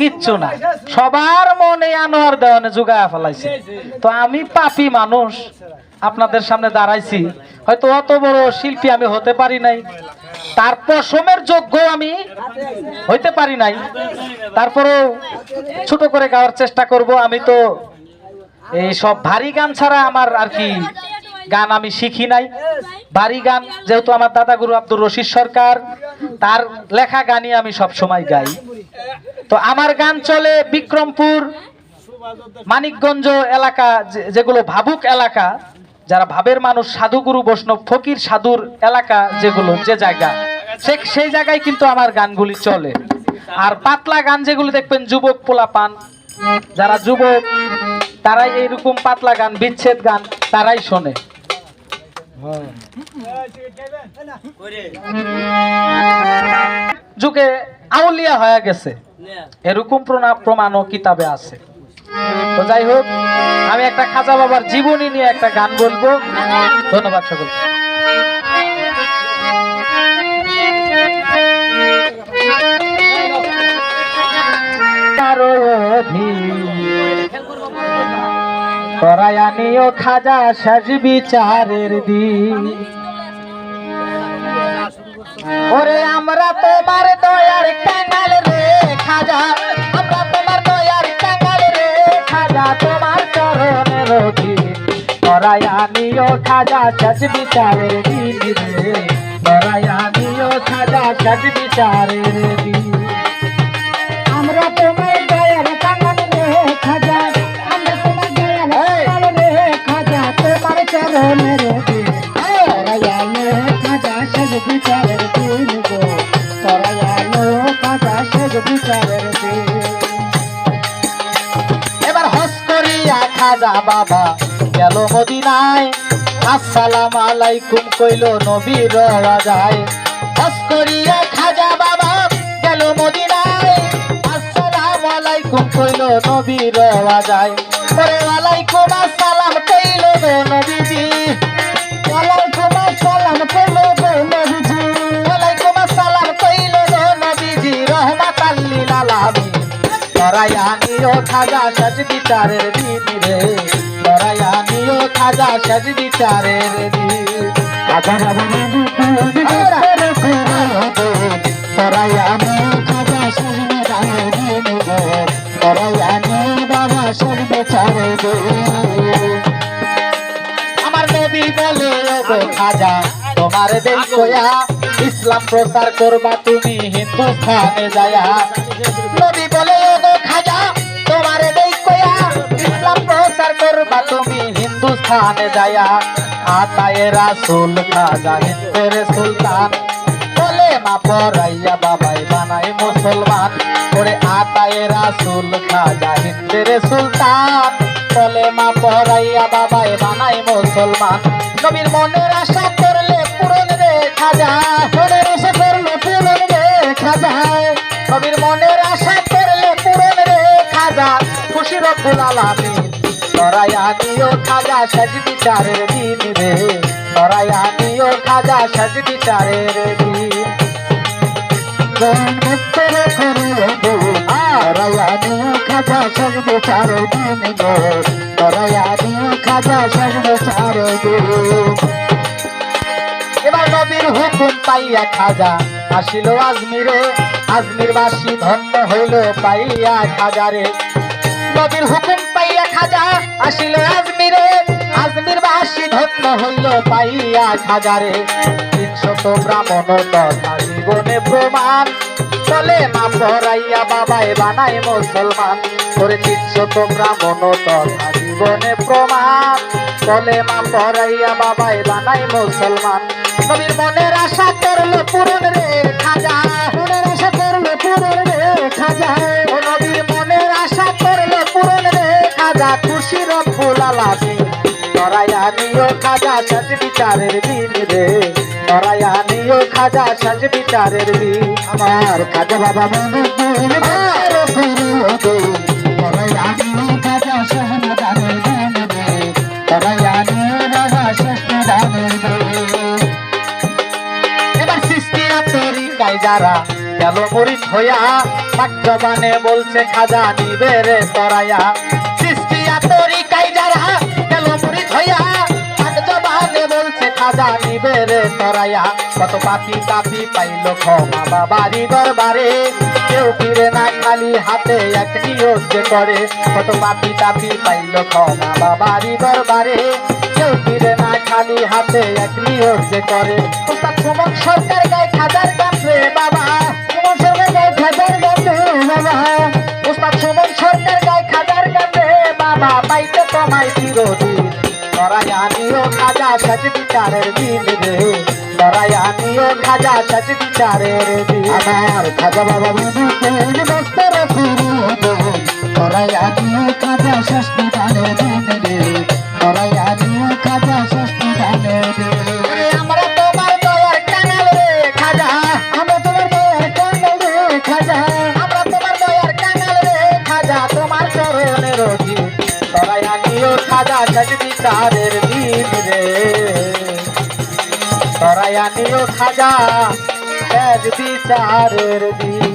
কিচ্ছু না। সবার মনে আনোয়ার দেওয়ানে জুগায়া ফেলাইছে। তো আমি পাপি মানুষ। আপনাদের সামনে দাঁড়াইছি। হয়তো অত বড় শিল্পী আমি হতে পারি নাই। তার পশমের যোগ্য আমি হইতে পারি নাই। তারপরেও ছোট করে গাওয়ার চেষ্টা করব। আমি তো এই সব ভারী গান ছাড়া আমার আর কি গান আমি শিখি নাই। ভারী গান যেহেতু আমার দাদা গুরু আব্দুর রশিদ সরকার তার লেখা গানই আমি সব সময় গাই। তো আমার গান চলে বিক্রমপুর মানিকগঞ্জ এলাকা যেগুলো ভাবুক এলাকা যারা ভাবের মানুষ সাধুগুরু বৈষ্ণব ফকির সাধুর এলাকা যেগুলো যে জায়গা সে- সেই জায়গায় কিন্তু আমার গানগুলি চলে। আর পাতলা গান যেগুলো দেখবেন যুবক পোলাপান যারা যুবক তারাই এইরকম পাতলা গান বিচ্ছেদ গান তারাই শোনে। যুগে আউলিয়া হয়ে গেছে। এরকম প্রমাণও কিতাবে আছে। তো যাই হোক, আমি একটা খাজা বাবার জীবনী নিয়ে একটা গান বলব। ধন্যবাদ সকল করায়ানিও খাজা শেষ বিচারের দিন। ওরে আমরা তোমার দয়ার কাঙ্গাল রে খাজা, আমরা তোমার দয়ার কাঙ্গাল রে খাজা, তোমার চরণের দিন করায়ানিও খাজা শেষ বিচারের দিন রে করায়ানিও খাজা শেষ বিচারের দিন। খাজা বাবা গেল মদিনায়। আসসালাম আলাইকুম কইল নবী রাজায়। হস করিয়া খাজা বাবা গেল মদিনায়। আসসালাম আলাইকুম কইল নবী রাজায়। পরে আলাইকুম আসসালাম খাজা সাজ বিচারের দিন। রে। লড়াইয়ানিও খাজা সাজ বিচারের দিন খাজা দিন বাবা দিন। আমার নবী বলে খাজা তোমার ইসলাম প্রচার করবা তুমি হিন্দুস্থানে যায়া নবী বলে হিন্দুস্থানে যায়া আতায়ে রাসূল খাজা হিন্দের সুলতান। বলে, মা পরাইয়া বাবাই বানাই মুসলমান। করে আতায়ে রাসূল খাজা হিন্দের সুলতান। বলে, মা পরাইয়া বাবাই বানাই মুসলমান। নবীর মনের আশা করলে পূরণ রে খাজা, মনের আশা করলে পূরণ রে খাজা। নবীর মনের আশা করলে পূরণ রে খাজা। খুশি রব্বুল আলামিন লড়াই আনিও খাজা সাজ বিচারের দিন রে। আনিও খাজা সাজ বিচারের দিন। খাজা সব বিচারের দিন গো তরায়ালো খাজা সব বিচারের দিন। এবার নবীর হুকুম পাইয়া খাজা আসিল আজমিরে। আজমির বাসী ধন্য হইল পাইয়া খাজারে। নবীর হুকুম খাজা আসিল আজমিরে, আজমির বাসী ধন্য হইল পাইয়া খাজারে। তিনশত ব্রাহ্মণ তথা জীবনে প্রমাণ। চলে মা পড়াইয়া বাবাই বানাই মুসলমান। করে তিনশত ব্রাহ্মণ তথা জীবনে প্রমাণ। চলে মা পড়াইয়া বাবাই বানাই মুসলমান। নবীর মনের আশা করল পূরণ রে খাজা, মনের আশা করল পূরণ রে খাজা। খাজা সাজ বিচারের দিন রে। নিও খাজা সাজ বিচারের দিন। আমার খাজা বাবা মনে যারা বলছে, খাজা নিবে রে তরাইয়া। সৃষ্টিয়া তরিকাই তরাইয়া কত পাপি তাপি পাইল ক্ষমা বাবারি দরবারে। কেউ ফিরে না, খালি হাতে এক নিয়োগ করে। কত পাপি তাপি পাইল ক্ষমা বাবারি দরবারে। কেউ ফিরে না, খালি হাতে এক নিয়োগ করে। সুমন সরকার গায়ে খাজার গান বাবা। সুমন সরকার গায়ে খাজার গান বাবা। উস্তাদ সুমন সরকার গায়ে খাজার গান বাবা। পাইতে তোমায় চিরদিন। লড়াই আনিও খাজা সাজ বিচারের দিন রে আনিও খাজা সাজ বিচারের দিন। আমার খাজা বাবা বিনুতের বস্তর ফুরুদে তোরাই আনিও খাজা ষষ্ঠী দানে দিন রে। তোরাই আনিও খাজা ষষ্ঠী দানে ওরে আমরা তোমার দয়ার কানাল রে খাজা। আমরা তোমার দয়ার খাজা। খাজা। দিন বিচারের দিন রে। লড়াই আনিও খাজা বিচারের দিন।